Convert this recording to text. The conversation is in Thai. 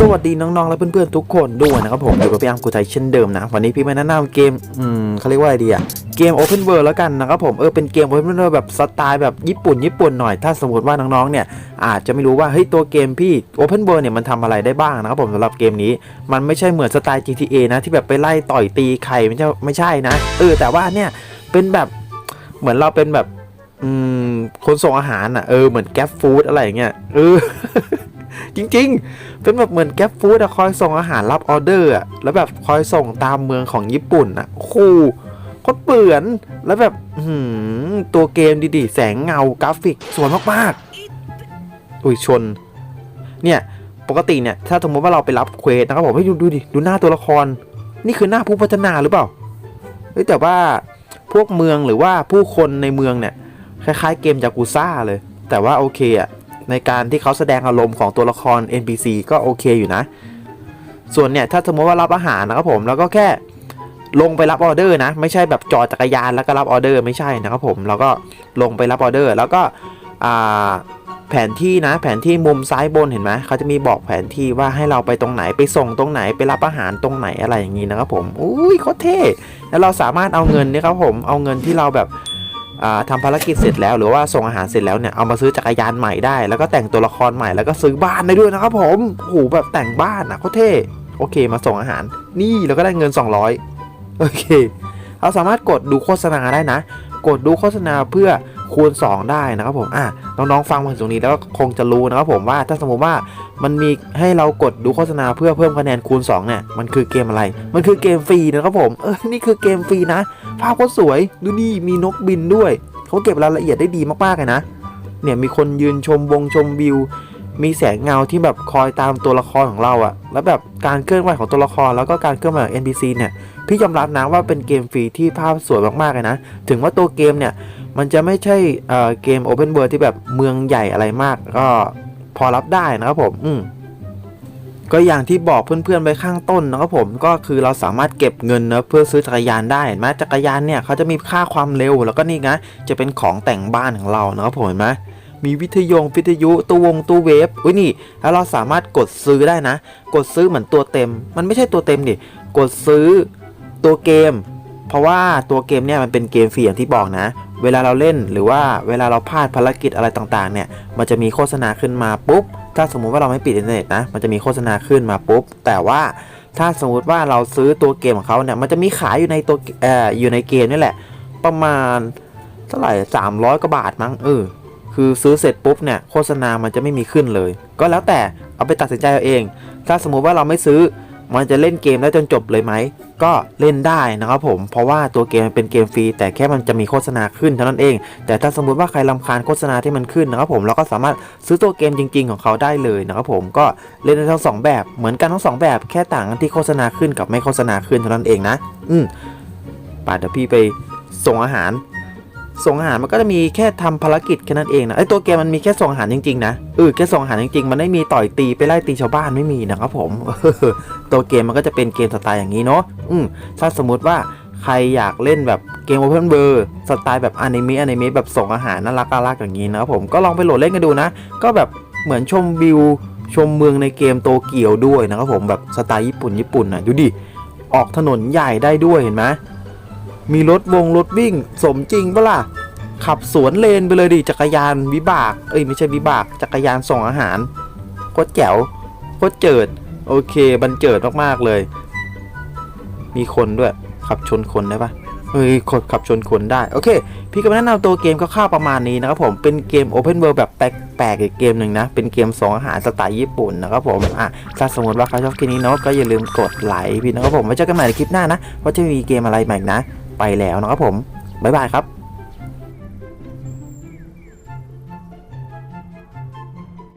สวัสดีน้องๆ และเพื่อนๆ ทุกคนด้วยนะครับผมอยู่กับพี่อัมกูไทยเช่นเดิมนะ วันนี้พี่มาแนะนำเกม อืมเขาเรียกว่าอะไรดีอะเกม Open World แล้วกันนะครับผมเออเป็นเกม Open World แบบสไตล์แบบญี่ปุ่นญี่ปุ่นหน่อย ถ้าสมมติว่าน้องๆ เนี่ยอาจจะไม่รู้ว่าเฮ้ยตัวเกมพี่ Open World เนี่ยมันทำอะไรได้บ้างนะครับผมสำหรับเกมนี้ มันไม่ใช่เหมือนสไตล์ GTA นะที่แบบไปไล่ต่อยตีใครไม่ใช่ไม่ใช่นะเออแต่ว่าเนี่ยเป็นแบบเหมือนเราเป็นแบบอืมคนส่งอาหารอะเออเหมือนแก๊ปฟู้ดอะไรอย่างเงี้ยเออ จริง ๆ เป็นแบบเหมือนแก๊ปฟู้ดอะคอยส่งอาหารรับออเดอร์อะแล้วแบบคอยส่งตามเมืองของญี่ปุ่นอะคูโคตรเปื่อนแล้วแบบหือตัวเกมดีๆ แสงเงากราฟิกสวยมากๆอุ้ยชน เนี่ยปกติเนี่ยถ้าสมมติว่าเราไปรับเควสนะครับผมให้ดูดูดิดูหน้าตัวละคร นี่คือหน้าผู้พัฒนาหรือเปล่าเฮ้ยแต่ว่าพวกเมืองหรือว่าผู้คนในเมืองเนี่ยคล้ายๆเกมจากูซ่าเลย แต่ว่าโอเคอะ ในการที่เขาแสดงอารมณ์ของตัวละคร NPC ก็โอเคอยู่นะ ส่วนเนี่ยถ้าสมมติว่ารับอาหารนะครับผมแล้วก็แค่ลงไปรับออเดอร์นะ ไม่ใช่แบบจอดจักรยานแล้วก็รับออเดอร์ไม่ใช่นะครับผมแล้วก็ลงไปรับออเดอร์ แล้วก็แผนที่นะ แผนที่มุมซ้ายบนเห็นไหมเขาจะมีบอกแผนที่ว่าให้เราไปตรงไหนไปส่งตรงไหนไปรับอาหารตรงไหนอะไรอย่างนี้นะครับผมอุ้ยโคตรเท่แล้วเราสามารถเอาเงินนี่ครับผมเอาเงินที่เราแบบ ทำทำภารกิจเสร็จแล้วหรือว่าส่งอาหารเสร็จแล้วเนี่ยเอามาซื้อจักรยานใหม่ได้ แล้วก็แต่งตัวละครใหม่แล้วก็ซื้อบ้านได้ด้วยนะครับผมโอ้โหแบบแต่งบ้านอะโคตรเท่โอเคมาส่งอาหาร นี่เราก็ได้เงิน 200โอเคเราสามารถกดดูโฆษณาได้นะ กดดูโฆษณาเพื่อ คูณ 2 ได้นะครับผมอะน้องๆฟังมาถึงตรงนี้แล้วก็คงจะรู้นะครับผมว่าถ้าสมมติว่ามันมีให้เรากดดูโฆษณาเพื่อเพิ่มคะแนนคูณ2เนี่ยมันคือเกมอะไร มันคือเกมฟรีนะครับผมเออนี่คือเกมฟรีนะ ภาพก็สวยดูนี่มีนกบินด้วยเขาเก็บรายละเอียดได้ดีมากๆเลยนะเนี่ยมีคนยืนชมวงชมวิว มีแสงเงาที่แบบคอยตามตัวละครของเราอะแล้วแบบการเคลื่อนไหวของตัวละครแล้วก็การเคลื่อนไหวของ NPC เนี่ยพี่ยอมรับนะว่าเป็นเกมฟรีที่ภาพสวยมากๆเลยนะ ถึงว่าตัวเกมเนี่ย มันจะไม่ใช่เอ่อเกม Open World ที่แบบเมืองใหญ่อะไรมาก ก็พอรับได้นะครับผมอืมก็อย่างที่บอกเพื่อนๆไปข้างต้นนะครับผมก็คือเราสามารถเก็บเงินนะเพื่อซื้อจักรยานได้เห็นไหมจักรยานเนี่ยเขาจะมีค่าความเร็วแล้วก็นี่นะจะเป็นของแต่งบ้านของเรานะครับผมเห็นไหมมีวิทยงวิทยุตู้วงตู้เวฟอุ้ยนี่แล้วเราสามารถกดซื้อได้นะ กดซื้อเหมือนตัวเต็ม มันไม่ใช่ตัวเต็มดิกดซื้อตัวเกม เพราะว่าตัวเกมเนี่ยมันเป็นเกมฟรีอย่างที่บอกนะ เวลาเราเล่นหรือว่าเวลาเราพลาดภารกิจอะไรต่างๆเนี่ยมันจะมีโฆษณาขึ้นมาปุ๊บ ถ้าสมมุติว่าเราไม่ปิดอินเทอร์เน็ตนะมันจะมีโฆษณาขึ้นมาปุ๊บ แต่ว่าถ้าสมมุติว่าเราซื้อตัวเกมของเขาเนี่ยมันจะมีขายอยู่ในตัวเอ่ออยู่ในเกมนี่แหละ ประมาณเท่าไหร่300กว่าบาทมั้งเออคือซื้อเสร็จปุ๊บเนี่ยโฆษณามันจะไม่มีขึ้นเลย ก็แล้วแต่เอาไปตัดสินใจเอาเอง ถ้าสมมุติว่าเราไม่ซื้อ มันจะเล่นเกมได้จนจบเลยไหม ก็เล่นได้นะครับผม เพราะว่าตัวเกมเป็นเกมฟรี แต่แค่มันจะมีโฆษณาขึ้นเท่านั้นเอง แต่ถ้าสมมุติว่าใครลำคาญโฆษณาที่มันขึ้นนะครับผมเราก็สามารถซื้อตัวเกมจริง ๆ ของเขาได้เลยนะครับผม ก็เล่นได้ทั้งสองแบบเหมือนกันทั้งสองแบบแค่ต่างกันที่โฆษณาขึ้นกับไม่โฆษณาขึ้นเท่านั้นเองนะ อืมป่าเดี๋ยวพี่ไปส่งอาหาร ส่งอาหารมันก็จะมีแค่ทำภารกิจแค่นั้นเองนะไอตัวเกมมันมีแค่ส่งอาหารจริงๆนะเออแค่ส่งอาหารจริงๆ มันไม่มีต่อยตีไปไล่ตีชาวบ้านไม่มีนะครับผมตัวเกมมันก็จะเป็นเกมสไตล์อย่างนี้เนาะอืมถ้าสมมุติว่าใครอยากเล่นแบบเกม Open World สไตล์แบบอนิเมะอนิเมะแบบส่งอาหารน่ารักน่ารักอย่างนี้นะครับผมก็ลองไปโหลดเล่นกันดูนะ ก็แบบเหมือนชมวิวชมเมืองในเกมโตเกียวด้วยนะครับผมแบบสไตล์ญี่ปุ่นญี่ปุ่นนะดูดิออกถนนใหญ่ได้ด้วยเห็นไหม มีรถวงรถวิ่ง สมจริงปะล่ะ ขับสวนเลนไปเลยดิจักรยานวิบาก เอ้ยไม่ใช่วิบาก จักรยานส่งอาหารโคตรแจ๋วโคตรเจิด โอเคบันเจิดมากๆเลย มีคนด้วย ขับชนคนได้ปะเฮ้ยคนขับชนคนได้ โอเค พี่ก็มาแนะนำตัวเกมคร่าวๆประมาณนี้นะครับผม เป็นเกม Open World แบบแปลกๆอีกเกมหนึ่งนะ เป็นเกมส่งอาหารสไตล์ญี่ปุ่นนะครับผม อะ ถ้าสมมติว่าใครชอบคลิปนี้เนาะก็อย่าลืมกดไลค์พี่นะครับผมไว้เจอกันใหม่ในคลิปหน้านะ ว่าจะมีเกมอะไรใหม่นะ ไปแล้วนะครับผม บ๊ายบายครับ